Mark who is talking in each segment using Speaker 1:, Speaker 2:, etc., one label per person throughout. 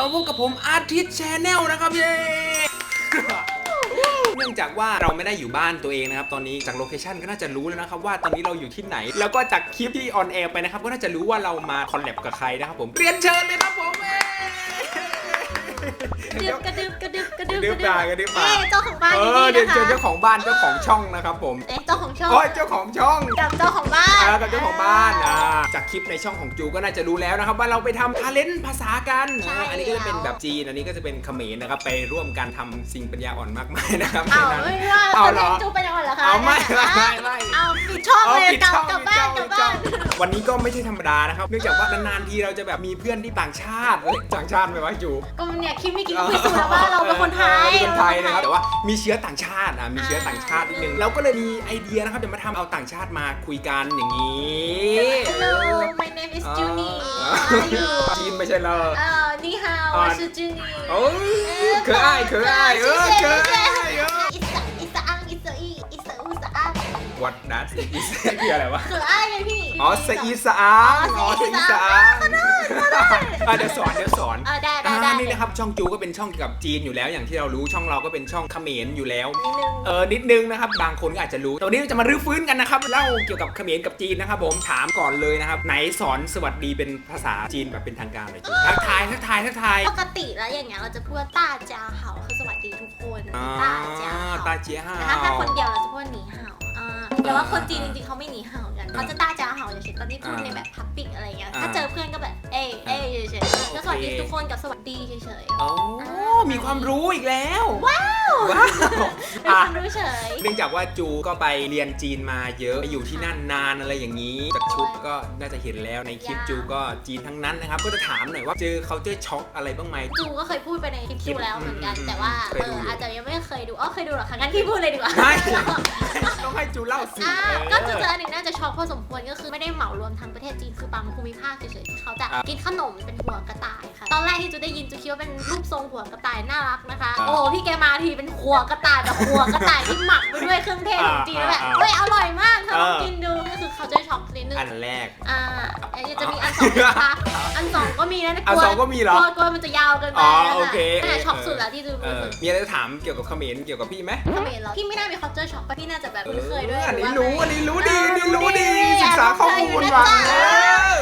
Speaker 1: ลับมาพบกับผมอาทิตย์แชนแนลนะครับเย้เนื่องจากว่าเราไม่ได้อยู่บ้านตัวเองนะครับ ตอนนี้จากโลเคชันก็น่าจะรู้แล้วนะครับว่าตอนนี้เราอยู่ที่ไหน แล้วก็จากคลิปที่ออนแอร์ไปนะครับ ก็น่าจะรู้ว่าเรามาคอลแลบกับใครนะครับผมเรียนเชิญเลยครับผม เอ้ย
Speaker 2: กระดึบกระดึบกระดึบ
Speaker 1: กระดึบตากระดึบตา
Speaker 2: เอ๊ะเจ้าของบ้าน
Speaker 1: เอ
Speaker 2: นี่
Speaker 1: อเรียน
Speaker 2: นะ
Speaker 1: เชิญ
Speaker 2: คะ
Speaker 1: เจ้าของบ้านเจ้าของช่องนะครับผม
Speaker 2: เอ๊ะเจ้าของช่อง
Speaker 1: โอ้ยเจ้าของช่อง
Speaker 2: กับเจ้าของบ้าน
Speaker 1: อ่ากับเจ้าของบ้านอ่าจากคลิปในช่องของจูก็น่าจะรู้แล้วนะครับ ว่าเราไปทำทาเลนต์ภาษากัน
Speaker 2: ใช่
Speaker 1: อ่าอันนี้ก็จะเป็น
Speaker 2: แล้ว
Speaker 1: แบบจีนอันนี้ก็จะเป็นเขมรนะครับไปร่วมกันทำสิ่งปัญญาอ่อนมากมายนะครับ
Speaker 2: เอา
Speaker 1: ในนั้น
Speaker 2: ไม่ว่า
Speaker 1: เอาเหรอ
Speaker 2: จูเป็นยังไงเหรอคะ
Speaker 1: เอาไม่ไม่ไม่ไม่
Speaker 2: เอาปิดช่อง
Speaker 1: เอา
Speaker 2: เลย
Speaker 1: ปิด
Speaker 2: กลับ
Speaker 1: ช่อง
Speaker 2: กลับบ้านก
Speaker 1: ปิ
Speaker 2: ลั
Speaker 1: ด
Speaker 2: บ
Speaker 1: ช่
Speaker 2: บ้า
Speaker 1: อง
Speaker 2: น
Speaker 1: วันนี้ก็ไม่ใช่ธรรมดานะครับ เนื่องจากว่านานๆทีเราจะแบบมีเพื่อนที่ต่างชาติเอ้ยต่างชาติไหมวะจู
Speaker 2: ก็เนี่ยคลิปไม่อกินคุยสูแล้วว่าเราเป็นคนไทย
Speaker 1: เป็นคนไทยนะครับแต่ว่ามีเชื้อต่างชาติอะมีเชื้อต่างชาตินิดนึงเราก็เลยมีไอเดียนะครับเดี๋ยวมาทำเอาต่างชาติมาคุยกันอย่างนี้
Speaker 2: Hello my name is Junie
Speaker 1: จีนไม่ใช่เหรอ
Speaker 2: เออนี่ฮาว
Speaker 1: อ่า
Speaker 2: 我是 Junie
Speaker 1: โอ้ยเคยอายเคยอายเออเคย วัดดัสอีสคืออะไรวะ
Speaker 2: เขืออ้ายไงพี่
Speaker 1: อ๋อสอีสานอ๋อสอีสาน
Speaker 2: ขอโทษขอโทษ
Speaker 1: อะเดี๋ยวสอนเดี๋ยวสอน
Speaker 2: เออได้ได้
Speaker 1: อ่า
Speaker 2: ได้
Speaker 1: นี่นะครับช่องจูก็เป็นช่องเกี่ยวกับจีนอยู่แล้ว อย่างที่เรารู้ช่องเราก็เป็นช่องเขมรอยู่แล้ว
Speaker 2: นิดนึง
Speaker 1: เออนิดนึงนะครับบางคนก็อาจจะรู้แต่วันนี้เราจะมารื้อฟื้นกันนะครับเล่าเกี่ยวกับเขมรกับจีนนะครับผมถามก่อนเลยนะครับไหนสอนสวัสดีเป็นภาษาจีนแบบเป็นทางการเลยจูทักทายทักทายทักทาย
Speaker 2: ปกติแล้วอย่างเงี้ยเราจะพูดว่าต้าจาเห่าคือสวัสดีทุกคน
Speaker 1: อ่า
Speaker 2: ต้าจา
Speaker 1: ตา
Speaker 2: เห่า
Speaker 1: เจียฮา
Speaker 2: แต่ถ้าถ้าคนเดียวเราจะพูดว่าหนีเห่าอ่า แต่ว่าคนจีนจริงๆเขาไม่หนีเห่ากันเขาจะต้าจาเห่าเฉยๆตอนนี้พูดในแบบพับปิกอะไรเงี้ยถ้าเจอเพื่อนก็แบบเอ้ยเอ้ยเฉยๆก็สวัสดีทุกคนกับสวัสดีเฉย
Speaker 1: โอ้มีความรู้อีกแล้ว
Speaker 2: ว้า ว
Speaker 1: ว้าว
Speaker 2: ๆเป็น
Speaker 1: อะ
Speaker 2: ความรู้เฉย
Speaker 1: เนื่องจากว่าจูก็ไปเรียนจีนมาเยอะไปอยู่ที่นั่นนานอะไรอย่างนี้จากชุดก็น่าจะเห็นแล้วในคลิปจูก็จีนทั้งนั้นนะครับ ก็จะถามหน่อยว่าเจอเขาเจอช็อกอะไรบ้างไหม
Speaker 2: จูก็เคยพูดไปในคลิปจูแล้วเหมือนกัน
Speaker 1: อืม
Speaker 2: แต่ว่า
Speaker 1: เค
Speaker 2: เอย
Speaker 1: ดู
Speaker 2: อ
Speaker 1: อยู่
Speaker 2: อาจจะยังไม่เคยดูอ๋อเคยดูเหรอคะงั้นพี่พูดเลยดีกว่า
Speaker 1: ไม่ต้องให้จูเล่าสิ
Speaker 2: อ่า
Speaker 1: เออ
Speaker 2: ก็จะเจอหนึ่งน่าจะช็อกพอสมควรก็คือไม่ได้เหมารวมทั้งประเทศจีนคือบางภูมิภาคเฉยๆที่เขาจะ
Speaker 1: อะ
Speaker 2: กินขนมเป็นหัวกระต่ายค่ะ ตอนแรกที่จูได้ยินจูคิดว่าเป็นรูปทรงหัวกระต่ายน่ารักนะคะ
Speaker 1: อะ
Speaker 2: โอ้โหพี่แกมาทีเป็นหัวกระต่ายแบบหัวกระต่ายที่หมักไปด้วยเครื่องเทศของจีนแล้วแบบ
Speaker 1: อะอะ
Speaker 2: เฮ้ยอร่อยมากเธอลอง
Speaker 1: อะ
Speaker 2: กินดูก็คือเขาจะช็อกนิดนึง
Speaker 1: อันแรก
Speaker 2: อ่าเอ้ยจะมีอันสองนะคะอันสองก็มีนะ
Speaker 1: อันสองก็มีเหรอ
Speaker 2: กลัวกลัวมันจะยาวเกินไป
Speaker 1: อ๋อ
Speaker 2: นะคะ
Speaker 1: โอเค
Speaker 2: นั่นแหละ
Speaker 1: เออ
Speaker 2: ช็อกสุดแล้วที่จู
Speaker 1: เอ
Speaker 2: รู้
Speaker 1: อ
Speaker 2: สึก
Speaker 1: มีอะไรจะถามเกี่ยวกับเขมรเกี่ยวกับพี่ไหม
Speaker 2: เขมรเหรอพี่ไม่น่ามี culture shock ปะพี่น่าจะแบบคุ้นเคยด้วย
Speaker 1: อัน
Speaker 2: ห
Speaker 1: นี้
Speaker 2: ว่า
Speaker 1: รู้
Speaker 2: ไม่
Speaker 1: อันนี้รู้ดีอันนี้รู้ดี
Speaker 2: รู้ดี
Speaker 1: ศึกษาข้อมูล
Speaker 2: รู้ดี
Speaker 1: มา
Speaker 2: นะจ๊ะ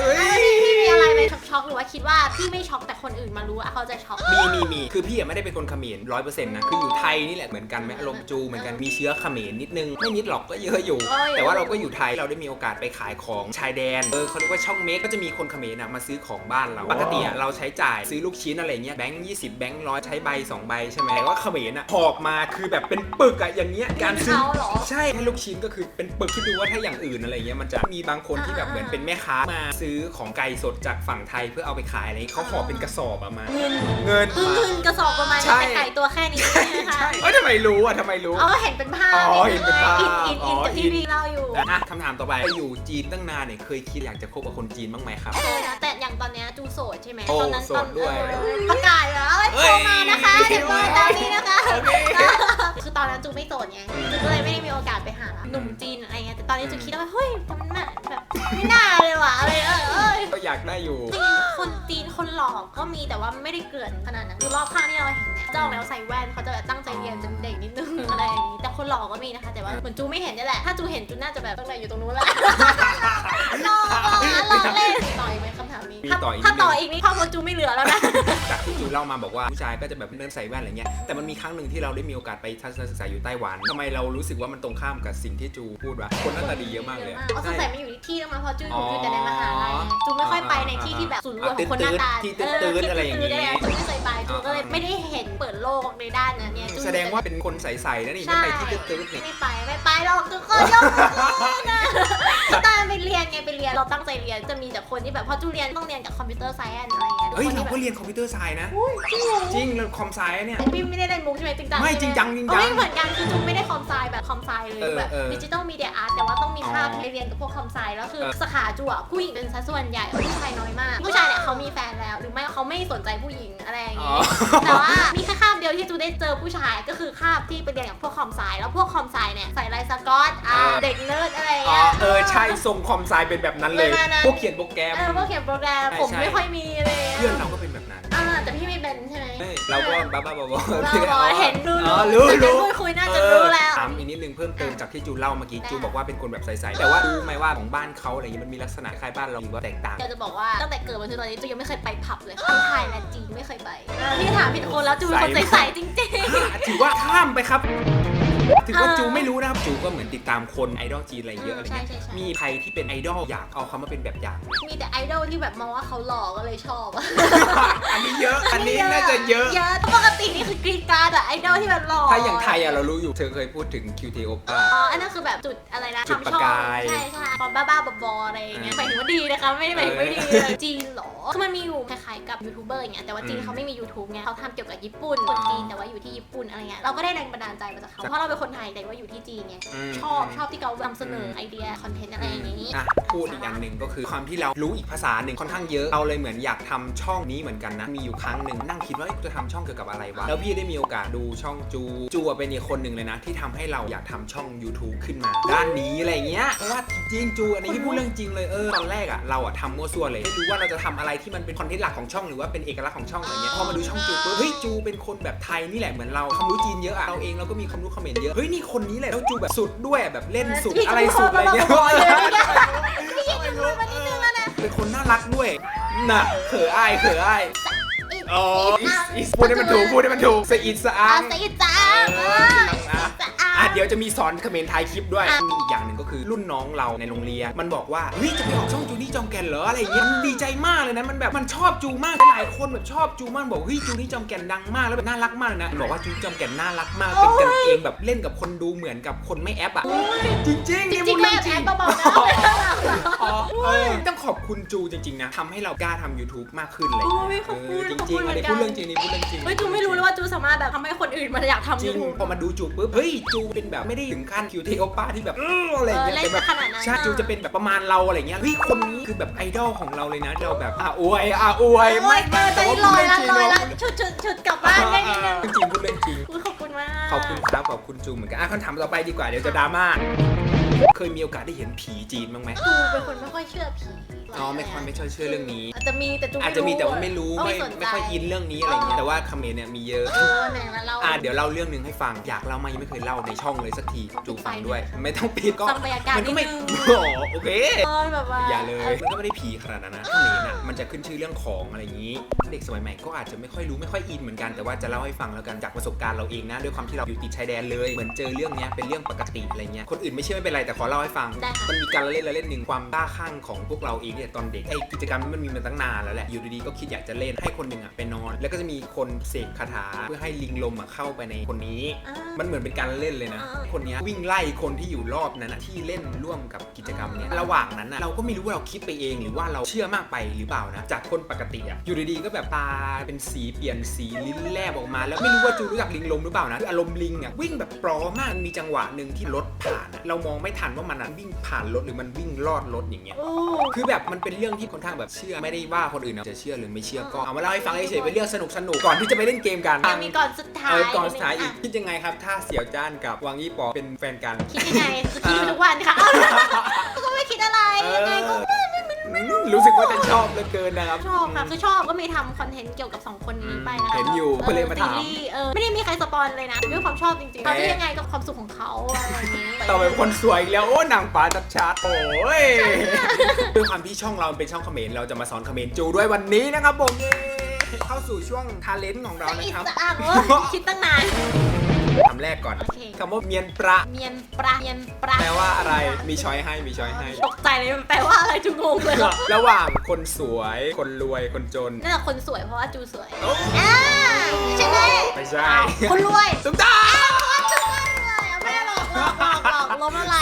Speaker 1: เอ้ย
Speaker 2: พี่มี อะไรไปช็อกๆหรือว่าคิดว่าพี่ไม่ช็อกแต่คนอื่นมารู้อะเขาจะช็อก
Speaker 1: มีมีมีคือพี่อะไม่ได้เป็นคนเขมรร้อยเปอร์เซ็นต์นะ คืออยู่ไทยนี่แหละเหมือนกันไหมอารมณ์จูเหมือนกัน มีเชื้อเขมรนิดนึง ไม่นิดหรอกก็เยอะอยู่
Speaker 2: โอ้ย
Speaker 1: แต่ว่าเราก็อยู่ไทย เราได้มีโอกาสไปขายของชายแดน เออเขาเรียกว่าช่องเมกก็จะมีคนเขมรนะมาซื้อของบ้านเรา ปกติอะเราใช้จ่ายซื้อลูกชิ้นอะไรเงี้ย แบงค์ยี่สิบแบงค์ร้อยใช้ใบสองใบใช่ไหมแต่ว่าเขมรอะหอบมาคือแบบเป็นปึกอะอย่างเงี้ย การซื้อ
Speaker 2: เขาเหรอ
Speaker 1: ใช่ให้ลูกชิ้นก็คือเป็นปึกคิดดูว่าถ้าอย่างอื่นอะไรเงี้ยมันจะมีบางคนที่แบบเหมือนเป็นแม่ค้ามาซื้อของไก่สดจากฝั่งไทยเพื่อเอาไปขายอะไรเงี้ยเขาห่อเป็นกระสอบอะมา
Speaker 2: เงิน
Speaker 1: เงิน
Speaker 2: คือ
Speaker 1: มา
Speaker 2: เงินกระสอบประมาณ
Speaker 1: ใช่
Speaker 2: นี้แต่ไก่ตัวแค่นี้ใช่ไหมคะ
Speaker 1: ใช่เอ้ยทำไมรู้อะทำไมรู้
Speaker 2: เอาก็เห็นเป็นภาพ
Speaker 1: อ๋อเห็นเป็นภาพ
Speaker 2: อินอิน
Speaker 1: อ๋
Speaker 2: อิน
Speaker 1: อ
Speaker 2: กับ
Speaker 1: อิ
Speaker 2: ที่
Speaker 1: น
Speaker 2: พี่เล่าอยู่
Speaker 1: อะคำถามต่อไปไปอยู่จีนตั้งนานเนี่ยเคยคิดอยากจะคบกับคนจีนบ้างไหมครับ
Speaker 2: เออนะแต่อย่างตอนเนี้ยจูโสดใช่ไหม
Speaker 1: โอ้
Speaker 2: ตอนนั้น
Speaker 1: โส
Speaker 2: ตอ
Speaker 1: ด
Speaker 2: น
Speaker 1: ด้วย
Speaker 2: เออประกาศแล้วเอ้ย
Speaker 1: เอ้
Speaker 2: โทร
Speaker 1: ย
Speaker 2: มานะคะ เดี๋ยวมาตอนนี้นะคะ
Speaker 1: โอเค
Speaker 2: คือตอนนั้นจูไม่โสดไงจูก็เลยไม่ได้มีโอกาสไปหาหนุ่มจีนอะไรเงี้ยแต่ตอนนี้จูคิดว่าเฮ้ยมันน่าแบบไม่น่าเลยว่ะอะไรเอยา
Speaker 1: กได้อยู่
Speaker 2: คนจีนคนหลอก็มีแต่ว่าไม่ได้เกลื่อนขนาดนั้นคือรอบข้างที่เราเห็น เนี่ยเจ้าแล้วใส่แว่นเขาจะแบบตั้งใจเรียนจนเด็กนิดนึงอะไรอย่างนี้แต่คนหล่อก็มีนะคะ แต่ว่าเหมือนจูไม่เห็นนี่แหละถ้าจูเห็นจูน่าจะแบบตั้งแต่อยู่ตรงนู้นแหละหล่อหล่อเล่นต่ออีกไหมคำถามนี้
Speaker 1: มี
Speaker 2: ถ้า
Speaker 1: ต่ออีกนิดนึง
Speaker 2: ถ้าต่ออีกนี่ข้อมูลจูไม่เหลือแล้วนะ
Speaker 1: จากที่จูเล่ามาบอกว่าผู้ชายก็จะแบบเดินใส่แว่นอะไรเงี้ย แต่มันมีครั้งหนึ่งที่เราได้มีโอกาสไปทัศนศึกษาอยู่ไต้หวันทำไมเรารู้สึกว่ามันตรงข้ามกับสิ่งที่จูพูดวะคนหน้าตาดีเยอะมากเลยอะ
Speaker 2: เอาสง
Speaker 1: ใช่
Speaker 2: สัยไม่อยู่ที่แล้วมาเพราะจูอ
Speaker 1: อ๋
Speaker 2: ยู่
Speaker 1: อ
Speaker 2: อยู่แต่ในมหาลัยจูไม่ค่อยไปในที่ที่แบบศูนย์รวมของคนหน้าตา
Speaker 1: ที่ตื้นๆอะไรอย่างงี้
Speaker 2: นี้จูไม่เคยไปจูก็เลยไม่ได้เห็นเปิดโลกในด้านนั้นเนี่ยจู
Speaker 1: แสดงว่าเป็นคนใสๆนะนี่ไม่ไปที่ตื้นๆนี่
Speaker 2: ไม่ไปไม่ไปหรอกทุกคนยกมือนะตอนไปเรียนไงไปเรียนเราตั้งใจเรียนจะมีแต่คนที่แบบเพราะจูเรียนต้องเรียนกับคอมพิวเตอร์ไซแอนอะไรเงี้ย
Speaker 1: เฮ้ย
Speaker 2: ทุ
Speaker 1: เรา
Speaker 2: คน
Speaker 1: ก็
Speaker 2: ที่แบบ
Speaker 1: เรียนคอมพิวเตอร์ไซน์นะ
Speaker 2: อุ้ยจริงเหรอ
Speaker 1: จริงเราคอมไซน์เนี่ย
Speaker 2: พี่ไม่ได้เล่นมุกใช่ไหมจริงจัง
Speaker 1: ไม่จริงจังจริงจัง
Speaker 2: ไม่เหมือนกันคือจูไม่ได้คอมไซแบบคอมไซเลย
Speaker 1: เออ
Speaker 2: แบบ
Speaker 1: เออ
Speaker 2: ดิจิตอลมีเดียอาร์ตแต่ว่าต้องมีคาบ
Speaker 1: อ๋อ
Speaker 2: ไปเรียนกับพวกคอมไซแล้วคือ
Speaker 1: เออ
Speaker 2: สาขาจูอะผู้หญิงเป็นสัดส่วนใหญ่ผู้ชายน้อยมาก ผู้ชายเนี่ยเขามีแฟนแล้ว หรือไม่เขาไม่สนใจผู้หญิงอะไรอย่าง
Speaker 1: อ๋อ
Speaker 2: งี้ แต่ว่ามีแค่คาบเดียวที่จูได้เจอผู้ชายก็คือคาบที่ไปเรียนกับพวกคอมไซแล้วพวกคอมไซเนี่ยใส่ลายสกอตอ่า
Speaker 1: เออ
Speaker 2: เด็กเนิร์ดอะไรอย่าง
Speaker 1: อ๋อ
Speaker 2: เงี้ย
Speaker 1: เออ ใช่ทรงคอมไซน์เป็นแบบนั้นเลย
Speaker 2: ประมาณนั้น
Speaker 1: พวกเขียนโปรแกรม
Speaker 2: เออพวกเขียนโปรแกรม
Speaker 1: ใช่
Speaker 2: ผม
Speaker 1: ใช่
Speaker 2: ไม่ค่อยมีอะไรอย่าง
Speaker 1: เพื่อน
Speaker 2: เงี้ย
Speaker 1: เราก็เป็นแบบนั้น
Speaker 2: เออ่าแต่พี่ไม่เป็นใช่ไหม
Speaker 1: เฮ้ยเราก็บ้าบ้าๆบอๆ
Speaker 2: เราบอกเห็นดู
Speaker 1: อ๋อรู้
Speaker 2: น่าจะ
Speaker 1: รู้
Speaker 2: คุยคุยน่าจะรู้แล้ว
Speaker 1: ถามอีกนิดนึงเพิ่มเติมจากที่จูเล่าเมื่อกี้
Speaker 2: ได้
Speaker 1: จูบอกว่าเป็นคนแบบใสๆแต่ว่ารู้ไหมว่าของบ้านเขาอะไรอย่างงี้มันมีลักษณะคล้ายบ้านเราหรือว่าแตกต่าง
Speaker 2: อยากจะบอกว่าตั้งแต่เกิดมาจนตอนนี้จูยังไม่เคยไปผับเลยทั้งไทยและจีนไม่เคยไปพี่ถามผิดคนแล้วจูเป็นคน
Speaker 1: ใส่
Speaker 2: ใสๆจริง
Speaker 1: ถือว่าข้ามไปครับ ถือว่า
Speaker 2: อ่า
Speaker 1: จูไม่รู้นะครับจูก็เหมือนติดตามคนไอดอลจีนอะไรเยอะอะไรเงี้ย
Speaker 2: ใช่ใช่ใช่
Speaker 1: มีใครที่เป็นไอดอลอยากเอาเขามาเป็นแบบอย่าง
Speaker 2: ๆมีแต่ไอดอลที่แบบมองว่าเขาหล่อก็เลยชอบอะ
Speaker 1: อันนี้เยอะ อันนี้น่าจะเยอะ
Speaker 2: เยอะปกตินี่คือกรีดกราร์ดอะไอดอลที่แบบหล่อ
Speaker 1: ถ้าอย่างไทยอะเรารู้อยู่ เธอเคยพูดถึง QT Oppa
Speaker 2: อ๋ออันนั้นคือแบบจุดอะไรนะ
Speaker 1: จุด
Speaker 2: ทำ
Speaker 1: ประ
Speaker 2: ช่อง
Speaker 1: กาย
Speaker 2: ใช่ใช่ความบ้าๆบอๆอะไรอย่างเงี้ย
Speaker 1: เออ
Speaker 2: หมายถึงว่าดีนะคะไม่ได้หมายถึงไม่ดี
Speaker 1: เออ
Speaker 2: เลยจีนเหรอคือมันมีอยู่คล้ายๆกับยูทูบเบอร์อย่างเงี้ยแต่ว่าจีน
Speaker 1: อืม
Speaker 2: เขาไม่มี YouTube ไงเขาทำเกี่ยวกับญี่ปุ่นคนจีนแต่ว่าอยู่ที่ญี่ปุ่นอะไรเงี้ยเราก็ได้แรงบันดาลใจมาจากเขาเพราะเราเป็นคนไทยแต่ว่าอยู่ที่จีนไง
Speaker 1: ม
Speaker 2: ชอบชอบที่เขานำเสนอไอเดียคอนเทนต์อะไรอย่างงี้
Speaker 1: อะพูดอีกอย่างหนึ่งก็คือความที่เรารู้อีกภาษาหนึ่งค่อนข้างเยอะเราเลยเหมือนอยากทำช่องนี้เหมือนกันนะ มีอยู่ครั้งหนึ่งนั่งคิดว่าเอ๊ะจะทำช่องเกี่ยวกับอะไรวะ แล้วพี่ได้มีโอกาสดูช่องจูจูอะเป็นอีกคนหนึ่งเลยนะ ที่ทำให้เราอยากทำช่อง YouTube ขึ้นมา ด้านนี้อะไรเงี้ยเพราะว่าจริงๆจูอันนี้พี่พูดเรื่องจริงเลยเออตอนแรกอะเราอะทำมั่วซั่วเลยไม่รู้ว่าเราจะทำอะไรที่มันเป็นคอนเทนต์หลักของช่องหรือว่าเป็นเอกลักษณ์ของช่องอะไรเงี้ยพอมาดูช่องจูปุ๊บเฮ้ยจูเป็นคนแบบไทยนี่แหละเหมือนเราความรู้จีนเยอะอะเราเองเราก็มีความรู้เขมรเยอะเฮ้ยนี่คนนี้แหละแล้วจูแบบสุดด้วยอะแบบเล่นสุด
Speaker 2: พี่ก็
Speaker 1: อะไรสุดอะไรเงี้ย
Speaker 2: พูดมาบอกๆเลยพี่ยังจะพูดมานิดนึงแล้วนะ
Speaker 1: เป็นคนน่ารักด้วยน่ะเขออายเขออายอ๋ออิสอิสพูดให้มันถูกพูดให้มันถูกสะอิดสะอา
Speaker 2: อางสอิจัง
Speaker 1: เอ
Speaker 2: เอ
Speaker 1: อ
Speaker 2: อ
Speaker 1: อะ
Speaker 2: จะอา
Speaker 1: อะเดี๋ยวจะมีสอนเขมรไทยคลิปด้วย
Speaker 2: อะ
Speaker 1: มีอีกอย่างหนึ่งก็คือรุ่นน้องเราในโรงเรียน มันบอกว่าเฮ้ยจะไปออกช่องจูนี่จอมแกนเหรออะไรอย่างเงี้ยมันดีใจมากเลยนะมันแบบมันชอบจูมากหลายคนแบบชอบจูมากบอกเฮ้ยจูนี่จอมแกนดังมากแล้วแบบน่ารักมากเลยนะบอกว่าจูนี่จอมแกนน่ารักมากเป็นกันเองแบบเล่นกับคนดูเหมือนกับคนไม่แอปอะจริงๆ
Speaker 2: จ
Speaker 1: นี่
Speaker 2: ริ
Speaker 1: พู
Speaker 2: ง
Speaker 1: ด
Speaker 2: ๆแม่
Speaker 1: เรื่องจ
Speaker 2: แอ
Speaker 1: ริง
Speaker 2: บเบาๆนะไม่ต้องหลับหรอก
Speaker 1: อ๋อเออต้องขอบคุณจูจริงๆนะทำให้เรากล้าทำ YouTube มากขึ้นเลย
Speaker 2: โอ้ยขอบคุณ
Speaker 1: จ
Speaker 2: ขอบ
Speaker 1: ริ
Speaker 2: คุ
Speaker 1: ง
Speaker 2: ณ
Speaker 1: ๆอันนี้
Speaker 2: เหมื
Speaker 1: พู
Speaker 2: อนกัน
Speaker 1: ดเรื่องจริงนี่พูดเรื่องจริง
Speaker 2: เฮ้ยจูไม่รู้เลยว่าจูสามารถแบบทำให้คนอื่นมาอยากทำ
Speaker 1: จริ
Speaker 2: ยู
Speaker 1: ง
Speaker 2: ทูบ
Speaker 1: พอมาดูจูปุ๊บเฮ้ยจูเป็นแบบไม่ได้ถึงขั้นคิวเทโอป้าที่แบบอื้ออะไรอย่างเงี้ย
Speaker 2: เออเล่น
Speaker 1: แต่แบบ
Speaker 2: ขนาดนั้น
Speaker 1: ใช่
Speaker 2: อะ
Speaker 1: จูจะเป็นแบบประมาณเราอะไรเงี้ยเฮ้ยคนนี้คือแบบไอดอลของเราเลยนะเราแบบอะอวยอะอวย
Speaker 2: โอ้ยเออใจ
Speaker 1: แต่ว่า
Speaker 2: ลอยละ
Speaker 1: พูด
Speaker 2: ลอย
Speaker 1: เรื่
Speaker 2: ละ
Speaker 1: งจริง
Speaker 2: ชุดชุดชุดกลับบ้านได้นิดนึง
Speaker 1: จริงๆพูดเรื่องจริง
Speaker 2: อุ๊ยขอบคุณมาก
Speaker 1: ขอบคุณครับขอบคุณจูเหมือนกันอะคำถามต่อไปดีกว่าเดี๋ยวจะดราม่าเคยมีโอกาสได้เห็นผีจีนบ้างไหม
Speaker 2: จูเป็นคนไม่ค่อยเชื่อผี
Speaker 1: อ๋อไม่ค่อยไม่ค่อยเชื่อเรื่องนี้
Speaker 2: อาจจะมีแต่จู
Speaker 1: อาจจะมีแต่ว่าไม่รู้
Speaker 2: เออ
Speaker 1: ไม่
Speaker 2: สนใจ
Speaker 1: ไม่ค่อยอินเรื่องนี้อะไรเงี้ยแต่ว่าเขมรเนี่ยมีเยอะ
Speaker 2: เออแหน่งแล้วเรา
Speaker 1: อะเดี๋ยวเล่าเรื่องหนึ่งให้ฟังอยากเล่ามายังไม่เคยเล่าในช่องเลยสักทีจูฟังด้วย ไม่ต้องปิดก็
Speaker 2: ฟังบรรยากาศ
Speaker 1: มันก็ไม่
Speaker 2: นิดนึง
Speaker 1: อ๋อโอเค
Speaker 2: เออแบบว่า
Speaker 1: อย่าเลยมันก็ไม่ได้ผีขนาดนั้นนะเขมรน่ะมันจะขึ้นชื่อเรื่องของอะไรอย่างนี้เด็กสมัยใหม่ก็อาจจะไม่ค่อยรู้ไม่ค่อยอินเหมือนกันแต่ว่าจะเล่าให้ฟังแล้วกันจากประสบการณ์เราเองนะด้วยความที่เราอยู่ติดชายแดนเลย เหมือนเจอเรื่องเนี้ยเป็นเรื่องปกติอะไรเงี้ย คนอื่นไม่เชื่อไม่เป็นไรแต่ขอเล่าให้ฟัง
Speaker 2: ได้ค่ะ
Speaker 1: มันมีการละเล่นละเล่นหนึ่งความบ้าคลั่งของพวกเราเองเนี่ยตอนเด็ก ไอ้กิจกรรมนี้มันมีมาตั้งนานแล้วแหละ อยู่ดีๆก็คิดอยากจะเล่นให้คนหนึ่งอะไปนอน แล้วก็จะมีคนเสกคาถาเพื่อให้ลิงลมอะเข้าไปในคนนี้
Speaker 2: อ่า
Speaker 1: มันเหมือนเป็นการเล่นเลยนะ
Speaker 2: อ่า
Speaker 1: คนเนี้ยวิ่งไล่คนที่อยู่รอบนั้นนะที่เล่นร่วมกับกิจกรรมเนี้ย ระหว่างนั้นนะเราก็ไม่รู้ว่าเราคิดไปเองหรือว่าเราเชื่อมากไปหรือเปล่านะ จากคนปกติอะอยู่ดีๆก็แบบตาเป็นสีเปลี่ยนสีลิ้นแลบออกมา แล้วไม่รู้ว่าจูรู้จักลิงลมหรือเปล่านะคืออารมณ์ลิงอะวิ่งแบบปลอมมากมีจังหวะหนึ่งที่รถผ่านอะเรามองไม่ทันว่ามันอะวิ่งผ่านรถหรือมันวิ่งลอดรถอย่างเงี้ย
Speaker 2: โอ้
Speaker 1: คือแบบมันเป็นเรื่องที่ค่อนข้างแบบเชื่อไม่ได้ว่าคนอื่นจะเชื่อหรือไม่เชื่อก็เอามาเล่าให้ฟังเฉยๆเป็นเรื่องสนุกสนุกๆก่อนที่จะไปเล่นเกมกัน
Speaker 2: ยังมีก่อนสุดท้าย
Speaker 1: เออก่อนสุดท้ายอีกะคิดยังไงครับ ถ้าเสี่ยวจ้านกับวังยี่ปอเป็นแฟนกัน
Speaker 2: คิดยังไงจะคิดอยู่ทุกวันค่ะก็ไม่คิดอะไร
Speaker 1: เอ
Speaker 2: ยังไงก็
Speaker 1: อ รู้สึกว่าจะชอบเหลือเกินนะครับ
Speaker 2: ชอบค่ะคือชอบก็มีทำคอนเทนต์เกี่ยวกับสองคนนี้ไปนะคะ
Speaker 1: เห็นอยู่ก็เลยมาถาม
Speaker 2: ซีรีส์เออไม่ได้มีใครสปอนเลยนะด้วยความชอบจริงๆ
Speaker 1: แหม
Speaker 2: เขาจะยังไงกับความสุขของเขาอะไรอย่างนี้
Speaker 1: ต่อไปคนสวยอีกแล้ว โอ้นางฟ้าชัดๆโอ้ยด้วยความที่ช่องเราเป็นช่องเขมรเราจะมาสอนเขมรจูด้วยวันนี้นะครับผมเย้เข้าสู่ช่วงทาเลนต์ของเรา
Speaker 2: จะ
Speaker 1: นะ
Speaker 2: อิ
Speaker 1: ครับ
Speaker 2: จะอ่างโอ้ยคิดตั้งนาน
Speaker 1: คำแรกก่อน
Speaker 2: โอเค
Speaker 1: คำว่าเมียนประ
Speaker 2: เมียนปลาเมียนปลา
Speaker 1: แปลว่าอะไรมีช้อยให้มีช้อยให้
Speaker 2: ตกใจเลยมันแปลว่าอะไรจูงงเลย
Speaker 1: ระหว่างคนสวย คนรวยคนจน
Speaker 2: น่าจะคนสวยเพราะว่าจูสวย
Speaker 1: โอ้
Speaker 2: อ่าใช่ไหม
Speaker 1: ไม่ใช่
Speaker 2: อ้าวคนรวย
Speaker 1: ตุ๊กตา
Speaker 2: ไ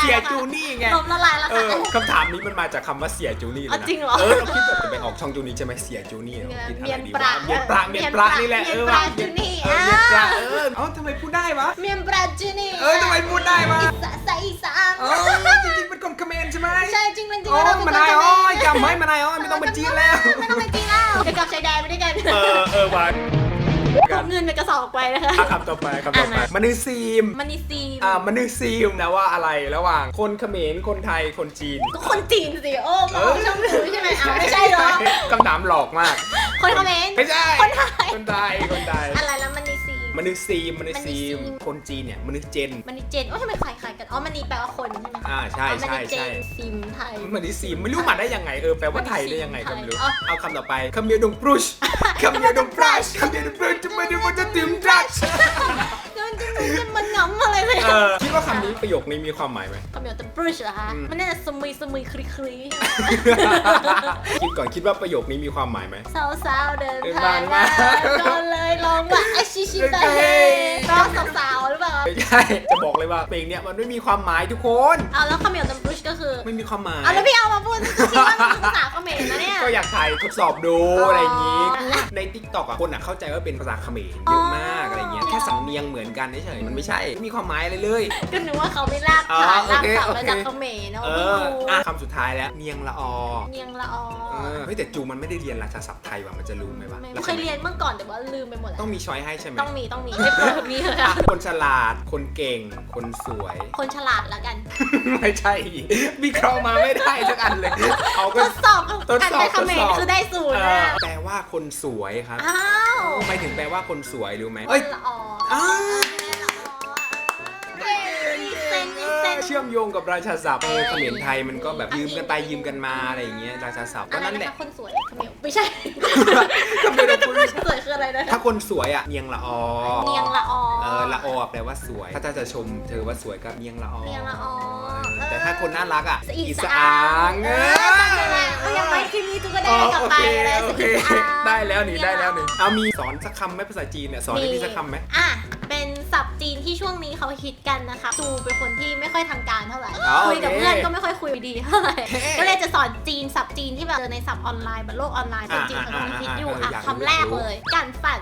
Speaker 2: สี
Speaker 1: ย
Speaker 2: แล้วค่ะ
Speaker 1: จูนี่ไง
Speaker 2: ล้มละลายแล้ว
Speaker 1: เอ
Speaker 2: ค่ะ
Speaker 1: อคำถามนี้มันมาจากคำว่าเสียจูนี่เลย
Speaker 2: อะ
Speaker 1: นะ
Speaker 2: จริงเหรอ
Speaker 1: เออเราคิดแบบจะไปออกช่องจูนี่ใช่ไหมเสียจูนี่เราคิดอะไร
Speaker 2: เมียน
Speaker 1: ดี
Speaker 2: ป
Speaker 1: วะ
Speaker 2: ลา
Speaker 1: เมียนปลาเมียนปลานี่แหละเออว่ะ
Speaker 2: เมียนปลาจูนี่
Speaker 1: เออเมียนปลา
Speaker 2: อ่า
Speaker 1: เออเอ้าทำไมพูดได้วะ
Speaker 2: เมียนปลาจูนี่
Speaker 1: เออทำไมพูดได้วะ
Speaker 2: อีสานใส่อีสาน
Speaker 1: เออจริงๆเป็นคนเขมรใช่ไหม
Speaker 2: ใช่จริงเป็นจริง
Speaker 1: โอ้
Speaker 2: เรา
Speaker 1: มานายอ้อยจำไว้มานายอ้อยไม่ต้องมาจีนแล้ว
Speaker 2: ไม่ต้องไปจีนแล้วเดี๋ยวกลับชายแดนไปด้วยกัน
Speaker 1: เออ เออวัน
Speaker 2: เอาเงินไปกระสอบไปนะคะ
Speaker 1: อะคำต่อไปคำต่อไป
Speaker 2: อะมา
Speaker 1: มนุษย์ซีม
Speaker 2: มันนี่ซีม
Speaker 1: อ่ามนุษย์ซีมนะว่าอะไรระหว่างคนเขมรคนไทยคนจีน
Speaker 2: ก็คนจีนสิ โอ้มองช่องหนูใช่ไหมอ้าวไม่ใช่เหรอ
Speaker 1: คำถามหลอกมาก
Speaker 2: คนคอมเมนต์
Speaker 1: ไม่ใช่
Speaker 2: คนไทย
Speaker 1: คนไทยคนไทย
Speaker 2: อะไรแล้วมันนีซี
Speaker 1: มนุษย์ซีมมนุษย์ซีม
Speaker 2: มนุษย์ซีม
Speaker 1: คนจีนเนี่ยมนุษย์เจน
Speaker 2: มันนีเจนโอ้ยทำไมคล้ายๆกันอ๋อมันนีแปลว่าคนใช่ไหม
Speaker 1: อ่าใช่
Speaker 2: อ๋อมัน
Speaker 1: ใช่
Speaker 2: นีเจ
Speaker 1: ใช่
Speaker 2: นซิมไทย
Speaker 1: มนุษย์ซีมไม่รู้มาได้ยังไงเออแปลว่าไทยได้ยังไงก็ไม่รู้
Speaker 2: ไทย
Speaker 1: เอาคำต่อไปคำเมียดงปรุชคำเมียดงปรัชคำเมียดงปรุช ประโยคนี้มีความหมายไหม
Speaker 2: คำเดียวแต่บรูชเหรอคะ
Speaker 1: อืม
Speaker 2: มันน่าจะสมุยสมุยคลีคลี
Speaker 1: คิดก่อนคิดว่าประโยคนี้มีความหมายไหม
Speaker 2: สาวสาวๆเดิน
Speaker 1: เดิน
Speaker 2: ผ่าน
Speaker 1: ผ่าน
Speaker 2: มา
Speaker 1: มา
Speaker 2: ก็เลยลองว่าไอชิชิตะเฮ
Speaker 1: เฮ้ย
Speaker 2: ก็สาวสาวๆหรือเปล่า
Speaker 1: ไม่ใช่ จะบอกเลยว่าเพลงเนี้ยมันไม่มีความหมายทุกคน
Speaker 2: เอาแล้วคำเดียวแต่บรูชก็คือ
Speaker 1: ไม่มีความหมาย
Speaker 2: เอาแล้วพี่เอามาพูดคิดว่ามันคือภาษาเขมรนะเนี่ย
Speaker 1: ก็อยากถ่ายทดสอบดู
Speaker 2: อ๋ออ
Speaker 1: อะไรอย่างนี้ใน t ิ k t o k อะคนอะเข้าใจว่าเป็นภาษาเขมรเยอะมาก อะไรเงี้ย
Speaker 2: อ๋อ
Speaker 1: แค่สำเนียงเหมือนกันเฉยๆมันไม่ใช่ไม่มีความหมายอะไรเลย
Speaker 2: ก็นึกว่าเขาไม่ลาก
Speaker 1: อ๋อ
Speaker 2: ฐานลาก
Speaker 1: โอเค
Speaker 2: ศัพท์มา
Speaker 1: โอเค
Speaker 2: จากเขมรเนาะ
Speaker 1: เอ
Speaker 2: ไม่
Speaker 1: อ
Speaker 2: รู้
Speaker 1: อะคำสุดท้ายแล้วเนียงละอ
Speaker 2: เนียงละออ
Speaker 1: เออเฮ้ยแต่จูมันไม่ได้เรียนราชาศัพท์ไทยว่ะมันจะรู้ไหมวะ
Speaker 2: ไม่
Speaker 1: แล้ว
Speaker 2: เคยเรียนเมื่อก่อนแต่ว่าลืมไปหมดแล้ว
Speaker 1: ต้องมีช้อยให้ใช่ไหม
Speaker 2: ต้องมีต้องมีไม่เปิดมีเลย
Speaker 1: อะ
Speaker 2: อะ
Speaker 1: คนฉลาดคนเก่ง คนสวย
Speaker 2: คนฉลาดแล้วกัน
Speaker 1: ไม่ใช่อีกวิเคราะห์มาไม่ได้สักอันเลยเอา
Speaker 2: ท
Speaker 1: ก็
Speaker 2: ดสอบ
Speaker 1: ทด
Speaker 2: การ
Speaker 1: สอบ
Speaker 2: ไปเขม
Speaker 1: ทดส
Speaker 2: ร
Speaker 1: อบ
Speaker 2: คือได้ศูนย์
Speaker 1: เอ
Speaker 2: นะ
Speaker 1: อแปลว่าคนสวยครับ
Speaker 2: อ้าว
Speaker 1: ทำไมถึงแปลว่าคนสวยรู้ไหม
Speaker 2: ค
Speaker 1: เอ้ย
Speaker 2: นละออ
Speaker 1: อ้าว
Speaker 2: เออมีเซนมีเซน
Speaker 1: เชื่อมโยงกับราชาศัพท์เออเขมรไทยมันก็แบบยืมกันไปยืมกันมาอะไรอย่างเงี้ยราชาศัพท์ก็
Speaker 2: อะไร
Speaker 1: นั่น
Speaker 2: นะ
Speaker 1: แหละ
Speaker 2: คะคนสวยเขมรไม่ใช่
Speaker 1: ก็ไม่ได้พูด
Speaker 2: สวยคืออะไรนะ
Speaker 1: ถ้าคนสวยอะเนียงละออ
Speaker 2: เนียงละออ
Speaker 1: เออละออแปลว่าสวย ถ้าจะชมเธอว่าสวยก็เนียงละออ
Speaker 2: เนียงละออ
Speaker 1: เออแต่ถ้าคนน่ารักอะ
Speaker 2: สะอี
Speaker 1: อี
Speaker 2: สะ
Speaker 1: สะ
Speaker 2: อา
Speaker 1: อางง
Speaker 2: เอ
Speaker 1: เอ
Speaker 2: อจำได้
Speaker 1: อ
Speaker 2: แล้วเอายังไง คลิปนี้จูก็ได้
Speaker 1: อ๋อ
Speaker 2: กลับ
Speaker 1: โอ
Speaker 2: ไป
Speaker 1: เค
Speaker 2: เลย
Speaker 1: โอเค
Speaker 2: สะอีสะอา
Speaker 1: ได้แล้วนี่ได้แล้วนี่เอามีสอนสักคำไหมภาษาจีนเนี่ยสอนให้พี่สักคำไหม
Speaker 2: อะเป็นศัพท์จีนที่ช่วงนี้เขาฮิตกันนะคะจูเป็นคนที่ไม่ค่อยทางการเท่าไหร่
Speaker 1: อ๋อ
Speaker 2: คุยกับ
Speaker 1: โอเค
Speaker 2: เพื่อนก็ไม่ค่อยคุยดีเท่าไหร่
Speaker 1: เฮ้
Speaker 2: ก็เลยจะสอนจีนศัพท์จีนที่แบบเจอในศัพท์ออนไลน์แบบโลกออนไลน์เป็นจีนเขากำลังฮิตอยู่
Speaker 1: อ่า
Speaker 2: อะ
Speaker 1: อ่าอ่า
Speaker 2: คำแรกเลยกันฝัน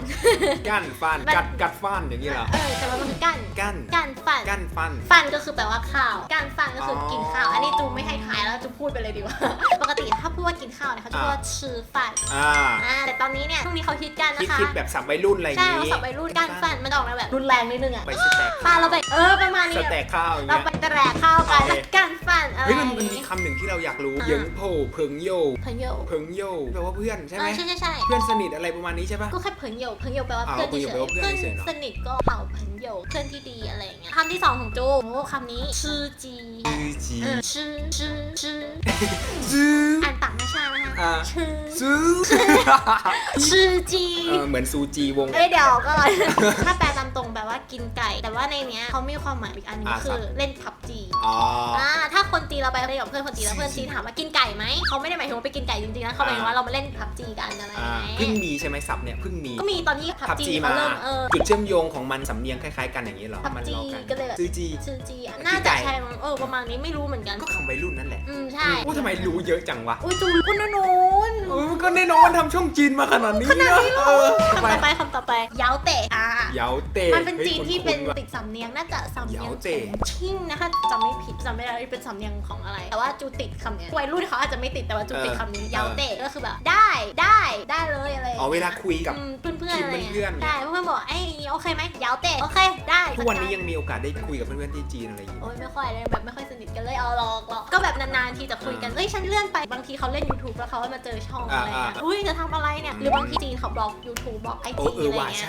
Speaker 1: กั้นฟัน
Speaker 2: มัน
Speaker 1: กัดกัดฟันอย่างนี้เหรอ
Speaker 2: เออแต่ว่ามันคือกัน
Speaker 1: กั้น
Speaker 2: กันฝัน
Speaker 1: กั้นฟัน
Speaker 2: ฟันก็คือแปลว่าข้าวการฟันก็คืออ
Speaker 1: อ
Speaker 2: กินข้าว อันนี้จูไม่ให้ทายแล้วจูพูดไปเลยดีกว่าป กติถ้าพูดว่ากินข้าวเนี่ยเขาจะพูดว่าชื่อฟัน
Speaker 1: อ่า
Speaker 2: อ่าแต่ตอนนี้เนี่ยช่วงนี้เขาฮิตกัน
Speaker 1: คิด
Speaker 2: นะคะ
Speaker 1: คิดแบบสับวัยรุ่นอะไรอย่าง
Speaker 2: ใช่
Speaker 1: นี้
Speaker 2: เราสับไปรุ่นการฟันมันจะออกมาแบบรุนแรงนิดนึงอะ
Speaker 1: ไปสแต็ก
Speaker 2: ปลาเราไปเออประมาณ
Speaker 1: ส
Speaker 2: นี้
Speaker 1: แต็กข้าวอย่าง
Speaker 2: เรา
Speaker 1: เงี้ย
Speaker 2: ไปแตรข้าวกัน
Speaker 1: โอเค
Speaker 2: การฟันอะไร
Speaker 1: เฮ้ยมันมันมีคำหนึ่งที่เราอยากรู้
Speaker 2: อ่า
Speaker 1: เหยิงโผเพิงโย
Speaker 2: เพิงโย
Speaker 1: เพิงโยแปลว่าเพื่อนใช่
Speaker 2: เอ
Speaker 1: ไหม
Speaker 2: อใช่ใช่ใช่
Speaker 1: เพื่อนสนิทอะไรประมาณนี้ใช่ปะ
Speaker 2: ก็แค่เพิงโยเพิงโยแปลว่า
Speaker 1: อ่า
Speaker 2: เพื่อนเฉย
Speaker 1: เพิงโยแปลว่า
Speaker 2: ๆ
Speaker 1: เพื่
Speaker 2: เพื่
Speaker 1: อ
Speaker 2: อนน
Speaker 1: เฉยๆเนอะ
Speaker 2: สนิทก็เผ่าเพิง โยเพื่อนที่ดีอะไรอย่างเงี้ยคำที่สองของจูโอ้คำนี้ชื่อจี
Speaker 1: จื้อจี
Speaker 2: เออชื่อชื่อชื่อ
Speaker 1: จื้อ
Speaker 2: อ่านต่างนะชานะคะ
Speaker 1: อ่า
Speaker 2: ชื่อ
Speaker 1: จื้อ
Speaker 2: ชื่อจี
Speaker 1: เออเหมือนซูจีวง
Speaker 2: เอ้ยเดี๋ยวก็ถ้าแปล ตามตรงแปลว่ากินไก่ แต่ว่าในเนี้ยเขามีความหมายอีกอันหนึง
Speaker 1: อ่า
Speaker 2: ก็คื
Speaker 1: ครั
Speaker 2: อบเล่นพับจี
Speaker 1: อ๋อ
Speaker 2: อ่าถ้าคนจีนเราไปเล่นกับเพื่อนคนจีนแล้วเพื่อนจีนถามว่ากินไก่ไหมเขาไม่ได้หมายถึงว่าไปกินไก่จริงๆนะเขาหมายถึงว่าเรามาเล่นพับจีกันอะไรอย่าง
Speaker 1: อ่า
Speaker 2: เงี้
Speaker 1: เพิ่ง
Speaker 2: ย
Speaker 1: มีใช่ไหมศัพท์เนี่ยเพิ่งมี
Speaker 2: ก็มีตอนที่พับ
Speaker 1: พับ
Speaker 2: จี
Speaker 1: จี
Speaker 2: เขา
Speaker 1: มา
Speaker 2: เริ่มเออ
Speaker 1: จุดเชื่อมโยงของมันสำเนียงคล้ายๆ กันอย่างนี้เหรอ
Speaker 2: พับ
Speaker 1: มัน
Speaker 2: จี
Speaker 1: ล้อกัน
Speaker 2: ก็เลยแบบ
Speaker 1: ซื้อจี
Speaker 2: ชื่อจีอะ
Speaker 1: กิน
Speaker 2: น่า
Speaker 1: ไก่
Speaker 2: จะใช่มั้งเออประมาณนี้ไม่รู้เหมือนกัน
Speaker 1: ก็คำวัยรุ่นนั่นแหละ
Speaker 2: อืมใช่
Speaker 1: โอ้ทำไมรู้เยอะจังวะ
Speaker 2: อุ้ยจูคุณนนูน
Speaker 1: เออก็แน่นอนทำช่องจีนมาขนาดนี้
Speaker 2: ขนาดนี้เหรอ
Speaker 1: เออ
Speaker 2: คำ
Speaker 1: ทำไม
Speaker 2: ต่อไปคำต่อไปเย้าเตะอ่า
Speaker 1: เหยาเตะ
Speaker 2: มันเป็นจีนที่เป็น
Speaker 1: ฮ้ยคุ้ๆว่ะ
Speaker 2: ติดสำเนียงน่าจะสำเนียง
Speaker 1: เหยาเต๋
Speaker 2: ชิ่งนะคะจำไม่ผิดจำไม่ได้ว่าเป็นสำเนียงของอะไร แต่ว่าจูติดคำเนี้ยวัยรุ่นเขาอาจจะไม่ติดแต่ว่าจูติดคำนี้
Speaker 1: เออ
Speaker 2: เยาเตะก็คือแบบได้ได้ได้เลยอะไร
Speaker 1: อ๋อเวลาคุยกับ
Speaker 2: อืมเพื่อนเพื่อนๆอะไร
Speaker 1: ทีมเพื่
Speaker 2: เงี้
Speaker 1: อน
Speaker 2: ย
Speaker 1: ๆ
Speaker 2: ได้เพื่อนๆบอกไอ้ยโอเคไหมเยาเตะโอเคได้
Speaker 1: ทุกวันนี้ยังมีโอกาสได้คุยกับเพื่อนๆที่จีนอะไรอย่างเงี้ย
Speaker 2: โอ้ยไม่ค่อยเลยแบบไม่ค่อยสนิทกันเลยเอาหรอกหรอกก็แบบนานๆทีจะคุยกันเอ้ยฉันเลื่อนไปบางทีเขาเล่น YouTube แล้วเขาให้มาเจอช่องอะไร
Speaker 1: อุ้
Speaker 2: ยจะทำอะไรเนี่ยหรือบางทีจีนเขาบล็อก YouTube บล็อกไอจี
Speaker 1: อะ
Speaker 2: ไรเงี้ย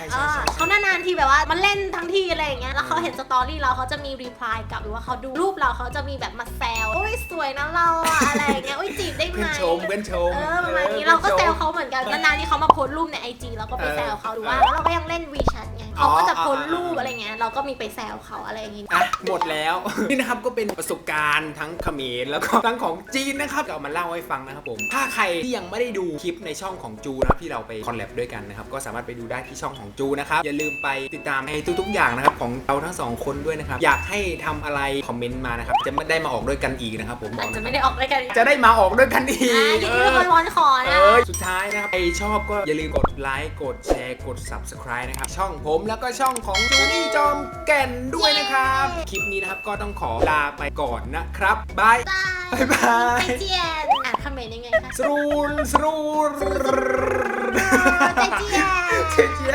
Speaker 2: เขานานๆทีแบบว่ามันเล่นทั้งทีอะไรเงี้ยแล้วเขาเห็นสตอรี่เราเขาจะมีรีพลายกลับหรือว่าเขาดูรูปเราเขาจะมีแบบมาแซวโอ้ยสวยนะเราอะไรเงี้ยอุ้ยจีบได้ไหม
Speaker 1: เป็นชมเป็นชม
Speaker 2: เออประมาณนี้เราก็แซวเขาเหมือนกันนานๆที่เขามาโพสรูปในไอจีเราก็ไปแซวเขาดูว่า
Speaker 1: เรา
Speaker 2: ก็ยังเล่นวีแชทไงเขาก็จะโพสรูป อะไรเงี้ยเราก็มีไปแซวเขาอะไรอย่างงี้
Speaker 1: อะหมดแล้ว นี่นะครับก็เป็นประสบการณ์ทั้งเขมรแล้วก็ทั้งของจีนนะครับก็เอามาเล่าให้ฟังนะครับผม ถ้าใครที่ยังไม่ได้ดูคลิปในช่องของจูนะครับที่เราไปคอลแลบด้วยกันนะครับก็สามารถไปดูได้ที่ช่องของจูนะครับอย่าลืมไปติดตามในทุกๆอย่างนะครับของเราทั้งสองคนด้วยนะครับอยากให้ทำอะไรคอมเมนต์มานะครับจะไม่ได้มาออกด้วยกันอีกนะครับผมบ
Speaker 2: อา
Speaker 1: อ
Speaker 2: จ
Speaker 1: ก
Speaker 2: จะ
Speaker 1: นะค
Speaker 2: ไม่
Speaker 1: รับ
Speaker 2: ได้ออกรายการ
Speaker 1: จะได้มาออกด้วยกันอี
Speaker 2: อ่ากอย่าง
Speaker 1: เอ
Speaker 2: ที่ทุก
Speaker 1: อ
Speaker 2: คนวอนขอ
Speaker 1: เอ
Speaker 2: นะ
Speaker 1: อสุดท้ายนะครับใครชอบก็อย่าลืมกดไลค์ กดแชร์ กด subscribe นะครับ ช่องผมแล้วก็ช่องของจูนี่จอมแก่นด้วยนะครับ คลิปนี้นะครับก็ต้องขอลาไปก่อนนะครับบาย
Speaker 2: บาย
Speaker 1: บ๊ายบาย
Speaker 2: ไปเจียนอ่านคอมเมนต์ยังไงคะ
Speaker 1: สรูนสรูน
Speaker 2: ใจเจียน
Speaker 1: เจีย